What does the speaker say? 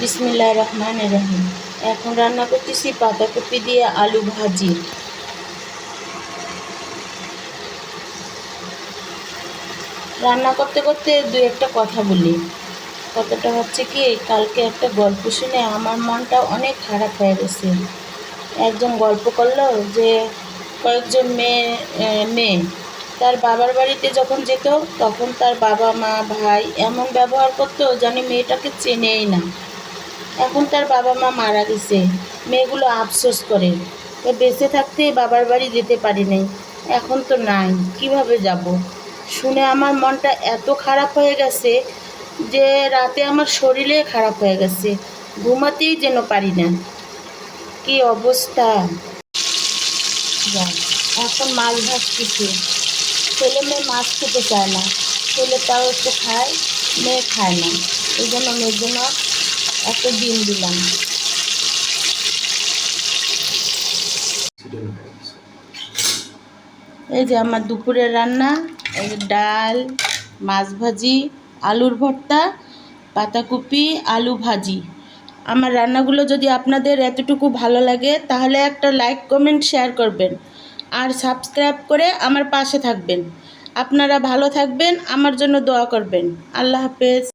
বিসমিল্লাহ রহমান রহিম। এখন রান্না করতেছি পাতাকপি দিয়ে আলু ভাজি। রান্না করতে করতে দু একটা কথা বলি। কথাটা হচ্ছে কি, কালকে একটা গল্প শুনে আমার মনটা অনেক খারাপ হয়ে গেছে। একজন গল্প করল যে, কয়েকজন মেয়ে মেয়ে, তার বাবার বাড়িতে যখন যেত, তখন তার বাবা, মা, ভাই এমন ব্যবহার করতো জানি মেয়েটাকে চেনেই না। এখন তার বাবা মা মারা গেছে। মেয়েগুলো আফসোস করে। বেঁচে থাকতে বাবার বাড়ি যেতে পারি নাই। এখন তো নাই, কীভাবে যাব? শুনে আমার মনটা এত খারাপ হয়ে গেছে যে রাতে আমার শরীরে খারাপ হয়ে গেছে। ঘুমাতেই যেন পারি না। কি অবস্থা? এখন মাছ ভাত ভাজতেছি। ছেলে মেয়ে মাছ খেতে চায় না। ছেলে তাও একটু খায়, মেয়ে খায় না। এই জন্য মেয়ের জন্য একটা ডিম দিলাম। এই যে আমার দুপুরের রান্না, এই যে ডাল, মাছ ভাজি, আলুর ভর্তা, পাতাকপি, আলু ভাজি। আমার রান্নাগুলো যদি আপনাদের এতটুকু ভালো লাগে, তাহলে একটা লাইক, কমেন্ট, শেয়ার করবেন। আর সাবস্ক্রাইব করে আমার পাশে থাকবেন। আপনারা ভালো থাকবেন, আমার জন্য দোয়া করবেন। আল্লাহ হাফেজ।